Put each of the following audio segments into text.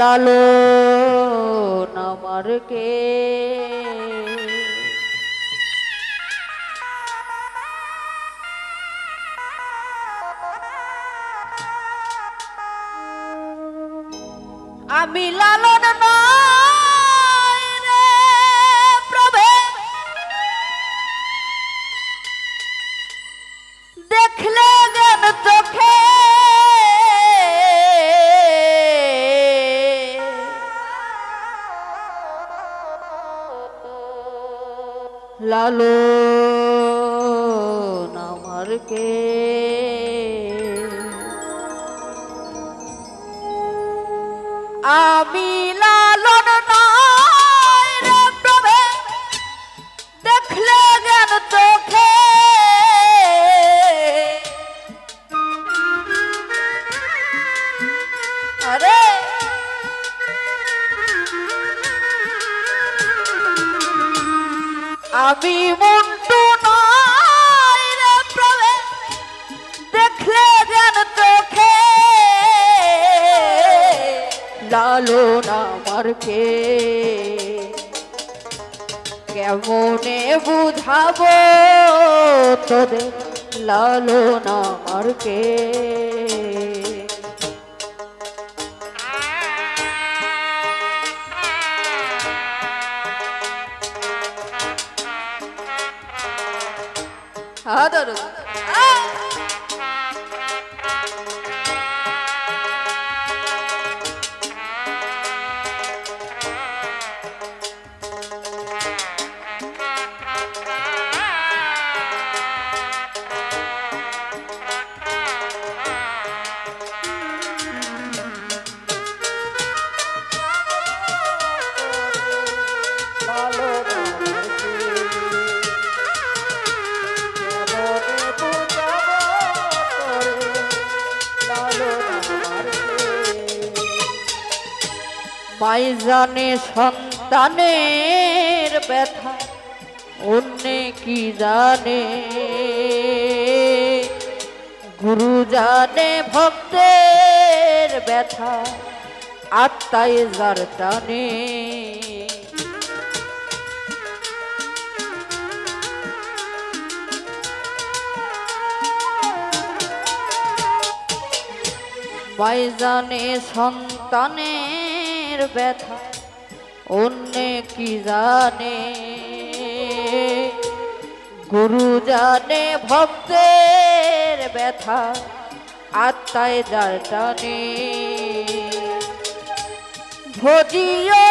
লালো কে? আমি লালন প্রভে। দেখলে আমি লালন লালন আমার কে কেমনে বুঝাবো তোদের লালন আমার কে আদর। মাই জানে সন্তানের ব্যথা, অন্য কি জানে? গুরু জানে ভক্তের ব্যথা, আত্মায় যার টানে। মাই জানে সন্তানের ব্যথা অন্য কি জানে? গুরু জানে ভক্তের ব্যথা আত্মায় যার টানে। ভজিও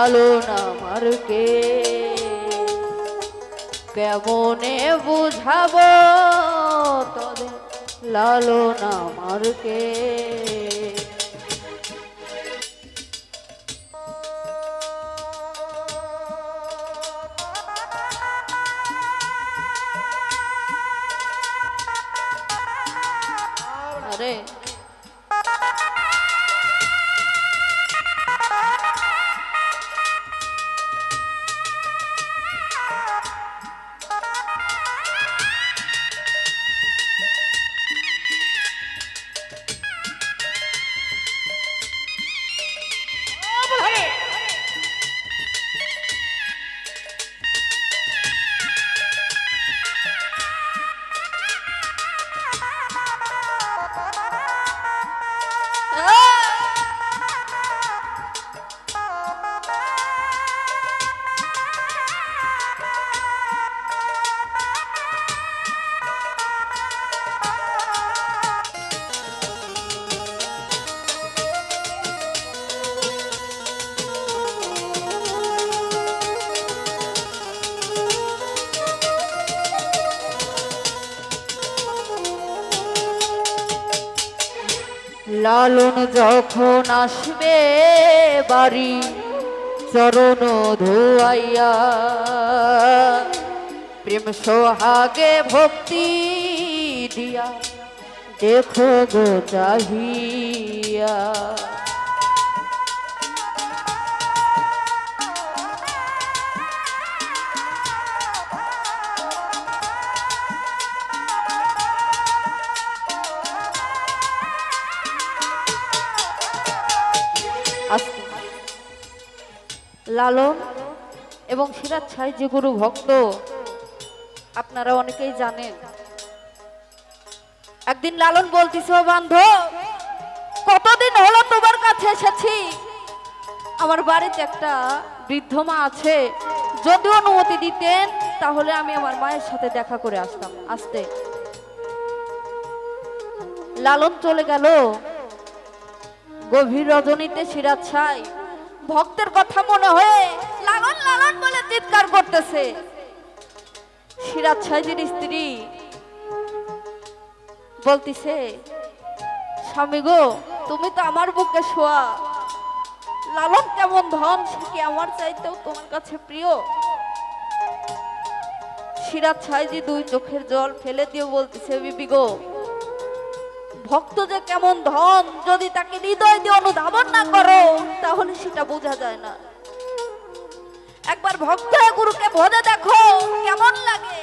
লালন আমার কে কেমনে বুঝাবো তোদের লালন আমার কে আরে লালন যখন আসবে বাড়ি চরণ ধুয়াইয়া প্রেম সোহাগে ভক্তি দিয়া দেখো গো চাহিয়া। লালন এবং সিরাজ ছাই যে গুরু ভক্ত, আপনারা অনেকেই জানেন। একদিন লালন বলতিস বান্ধব, কতদিন হলো তোমার কাছে এসেছি? আমার বাড়িতে একটা বৃদ্ধ মা আছে, যদি অনুমতি দিতেন, তাহলে আমি আমার মায়ের সাথে দেখা করে আসতাম, আসতে। লালন চলে গেল। গভীর রজনীতে সিরাজ ছাই ভক্তের কথা মনে হয়ে লালন লালন বলে চিৎকার করতেছে। সিরাজ ছাইজির স্ত্রী বলতিছে, স্বামী গো, তুমি তো আমার বুকে শোয়া। লালন কেমন ধন, সে কি আমার চাইতেও তোমার কাছে প্রিয়? সিরাজ ছাইজি দুই চোখের জল ফেলে দিয়ে বলতেছে, বিবি গো, ভক্ত যে কেমন ধন, যদি তাকে হৃদয় দিয়ে অনুধাবন না বোঝা যায় না। একবার ভক্ত গুরুকে ভজে দেখো, কেমন লাগে?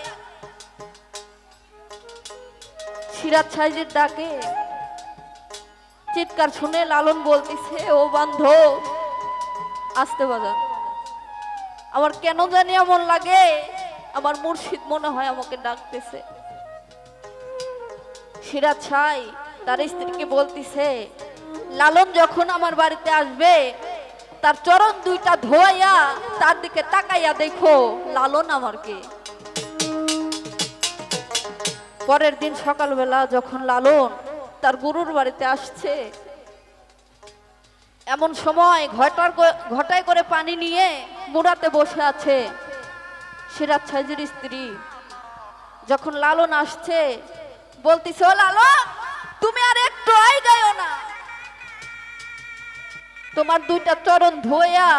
সিরাজ সাইজের ডাকে চিৎকার শুনে লালন বলতেছে, ও বান্ধব আসতে বাজান আমার কেন জানি এমন লাগে, আমার মুর্শিদ মনে হয় আমাকে ডাকতেছে। সিরাজ ছাই তার স্ত্রীকে বলতিছে, লালন যখন আমার বাড়িতে আসবে তার চরণ দুইটা ধোয়াইয়া তার দিকে তাকাইয়া দেখো, লালন আমারকে পরের দিন সকালবেলা যখন লালন তার গুরুর বাড়িতে আসছে, এমন সময় ঘটার ঘটায় করে পানি নিয়ে মুড়াতে বসে আছে সিরাজ ছাইজির স্ত্রী। যখন লালন আসছে বলতিস "ও লালন, তুমি আর একটু না তোমার দুইটা চরণ ধোয়া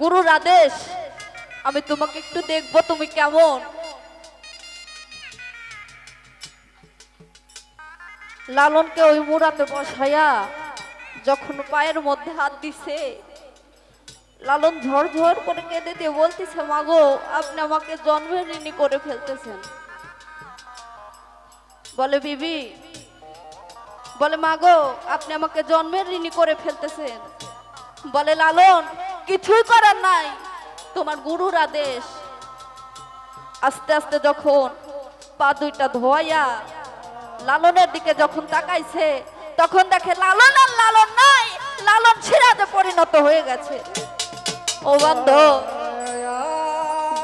গুরুর আদেশ। আমি তোমাকে একটু দেখব তুমি কেমন। লালনকে ওই মুড়াতে বসাইয়া যখন পায়ের মধ্যে হাত দিছে, লালন ঝরঝর করে কেঁদে দিয়ে বলতেছে, মাগো, আপনি আমাকে জন্মের ঋণী করে ফেলতেছেন। বলে, বিবি, বলে, মাগো, আপনি আমাকে জন্মের ঋণী করে ফেলতেছেন। বলে, লালন, কিছুই করার নাই। তোমার গুরুর আদেশ। আস্তে আস্তে যখন পা দুইটা ধোয়াইয়া লালনের দিকে যখন তাকাইছে, তখন দেখে, লালন আর লালন নাই, লালন ছিড়াতে পরিণত হয়ে গেছে। ও বান্ধব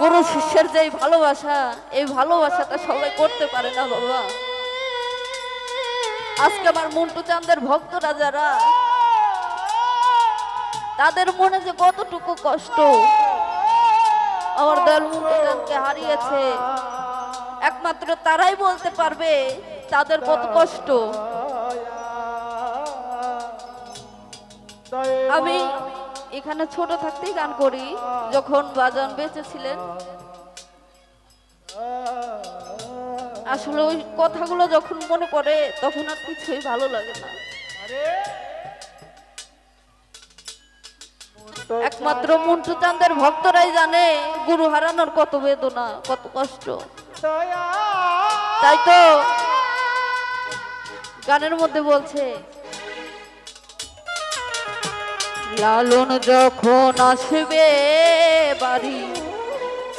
গুরু শিষ্যের যে ভালোবাসা, এই ভালোবাসাটা সবাই করতে পারে না বাবা। আজকে আমার মন্টু চাঁদের ভক্তরা যারা তাদের মনে যে কতটুকু কষ্ট। আমার মন্টু হারিয়েছে। একমাত্র তারাই বলতে পারবে তাদের কত কষ্ট। আমি এখানে ছোট থাকতেই গান করি, যখন বাজান বেঁচে ছিলেন আসলে ওই কথাগুলো যখন মনে পড়ে, তখন আর কিছুই ভালো লাগে না। একমাত্র মন্টু ভক্তরাই জানে গুরু হারানোর কত বেদনা, কত কষ্ট। তাই তো গানের মধ্যে বলছে, লালন যখন আসবে বাড়ি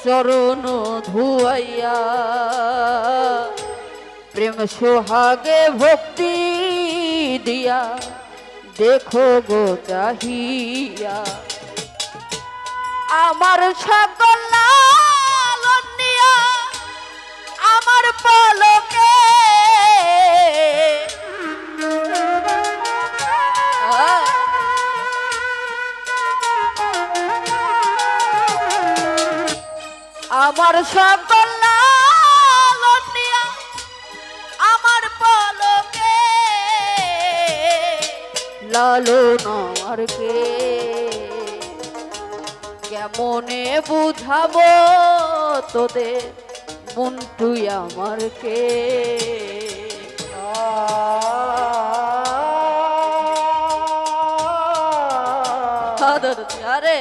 চরণ ধুয়াইয়া, প্রেম সোহাগে ভক্তি দিয়া দেখো গো চাহিয়া। আমার সকল আমার পলকে। আমার সকল আমার পলকে। লালন আমার কে? কেমনে বুঝাবো তোদের? মন্টুই আমার কে? আদর আরে আরে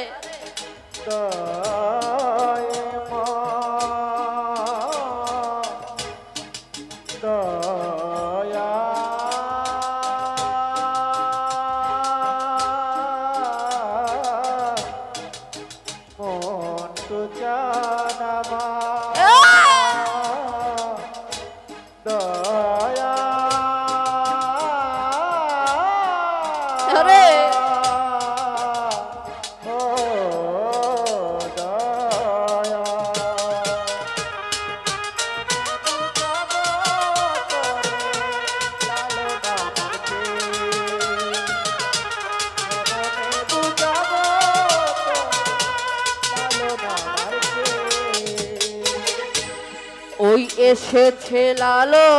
ওই এসেছে লালো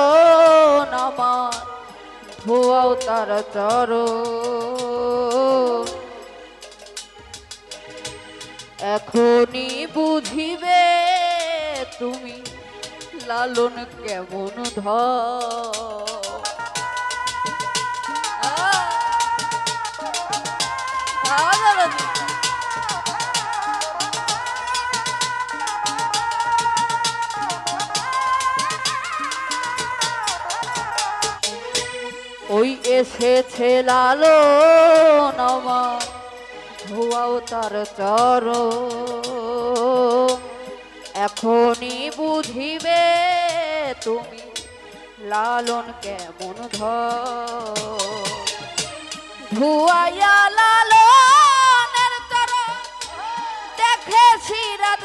নামার ধোয়াও তার চর। এখনই বুঝিবে তুমি লালন কেমন ধ এসেছে লালন আমার, ধোয়াও তার চর এখনই বুঝিবে তুমি লালন কেমন ধুয়াইয়া লালনের চর রাত